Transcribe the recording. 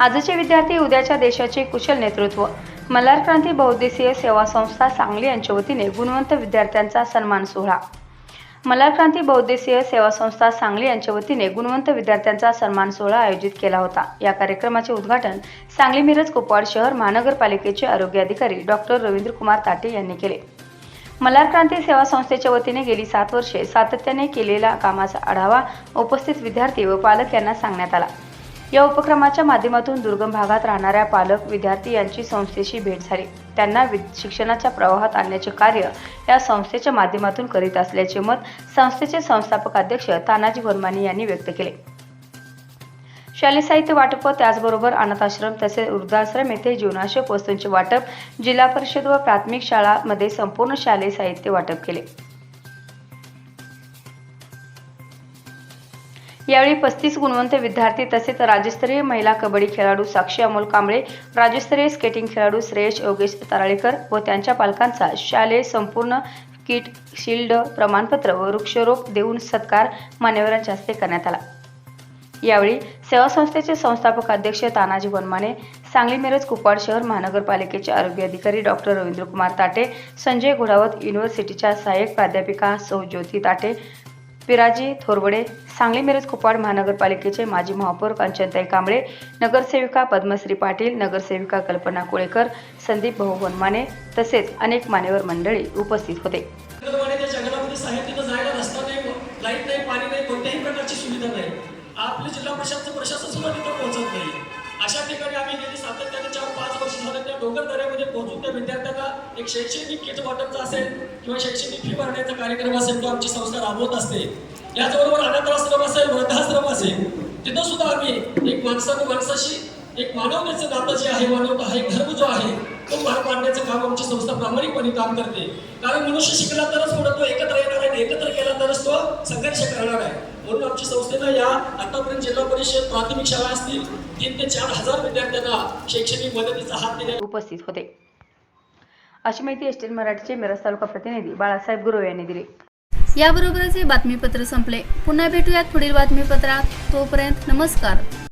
आजचे विद्यार्थी उद्याच्या देशाचे कुशल नेतृत्व. मल्हार क्रांती बहुद्देशीय सेवा संस्था सांगली यांच्या वतीने गुणवंत विद्यार्थ्यांचा सन्मान सोहळा. मल्हार क्रांती बहुद्देशीय सेवा संस्था सांगली यांच्या वतीने गुणवंत विद्यार्थ्यांचा सन्मान सोहळा आयोजित केला होता. या कार्यक्रमाचे उद्घाटन सांगली मिरज कुपवाड शहर महानगरपालिकेचे आरोग्य अधिकारी डॉक्टर रवींद्र कुमार ताटे यांनी केले. मल्हार क्रांती सेवा संस्थेच्या वतीने गेली सात वर्षे सातत्याने केलेला कामाचा आढावा उपस्थित विद्यार्थी व पालक यांना सांगण्यात आला. या उपक्रमाच्या माध्यमातून दुर्गम भागात राहणाऱ्या पालक विद्यार्थी यांची संस्थेशी भेट झाली. त्यांना विद- शिक्षणाच्या प्रवाहात आणण्याचे कार्य या संस्थेच्या माध्यमातून करीत असल्याचे मत संस्थेचे संस्थापक अध्यक्ष तानाजी वर्मानी यांनी व्यक्त केले. शालेय साहित्य वाटप त्याचबरोबर अनाथाश्रम तसेच वृद्धाश्रम येथे जीवनावश्यक वस्तूंचे वाटप जिल्हा परिषद व प्राथमिक शाळांमध्ये संपूर्ण शालेय साहित्य वाटप केले. यावेळी पस्तीस गुणवंत विद्यार्थी तसेच राज्यस्तरीय महिला कबड्डी खेळाडू साक्षी अमोल कांबळे राज्यस्तरीय स्केटिंग खेळाडू श्रेयश योगेश तराळेकर व त्यांच्या पालकांचा शालेय संपूर्ण किट शिल्ड प्रमाणपत्र व वृक्षरोप देऊन सत्कार मान्यवरांच्या हस्ते करण्यात आला. यावेळी सेवा संस्थेचे संस्थापक अध्यक्ष तानाजी वनमाने सांगली मिरज कुपवाड शहर महानगरपालिकेचे आरोग्य अधिकारी डॉक्टर रवींद्रकुमार ताटे संजय घोडावत युनिव्हर्सिटीच्या सहाय्यक प्राध्यापिका सौ ज्योती ताटे पिराजी थोरवडे सांगली मिरज कुपवाड महानगरपालिकेचे माजी महापौर कांचनताई कांबळे नगरसेविका पद्मश्री पाटील नगरसेविका कल्पना कुळेकर संदीप भाऊ वनमाने तसेच अनेक मान्यवर मंडळी उपस्थित होते. आपले जिल्हा प्रशासनाचं प्रशासन सुद्धा तिथं पोहोचत नाही. डोंगर दऱ्यामध्ये पोहोचून त्या विद्यार्थ्यांना एक शैक्षणिक किट वाटपचा असेल किंवा शैक्षणिक फी भरण्याचा कार्यक्रम असेल तो आमची संस्था राबवत असते याचबरोबर अनाथाश्रम असेल वृद्धाश्रम असेल तिथं सुद्धा आम्ही एक माणसाने माणसाशी एक मानवतेचं नातं जे आहे मानवता आहे धर्म जो आहे तो पार पाडण्याचं काम आमची संस्था प्रामाणिकपणे काम करते. कारण मनुष्य शिकला तरच पुढे तो एकत्र येणार आहे एकत्र केला तरच तो संघर्ष करणार आहे. म्हणून आमची संस्थेनं या आतापर्यंत जिल्हा परिषद प्राथमिक शाळा असतील तीन ते चार हजार विद्यार्थ्यांना शैक्षणिक मदतीचा हात दिला. उपस्थित होते. अशी माहिती एस टी मराठीचे मिरज तालुका प्रतिनिधी बाळासाहेब गुरव यांनी दिली. याबरोबरच हे बातमीपत्र संपले. पुन्हा भेटूयात पुढील बातमीपत्रात. तोपर्यंत नमस्कार.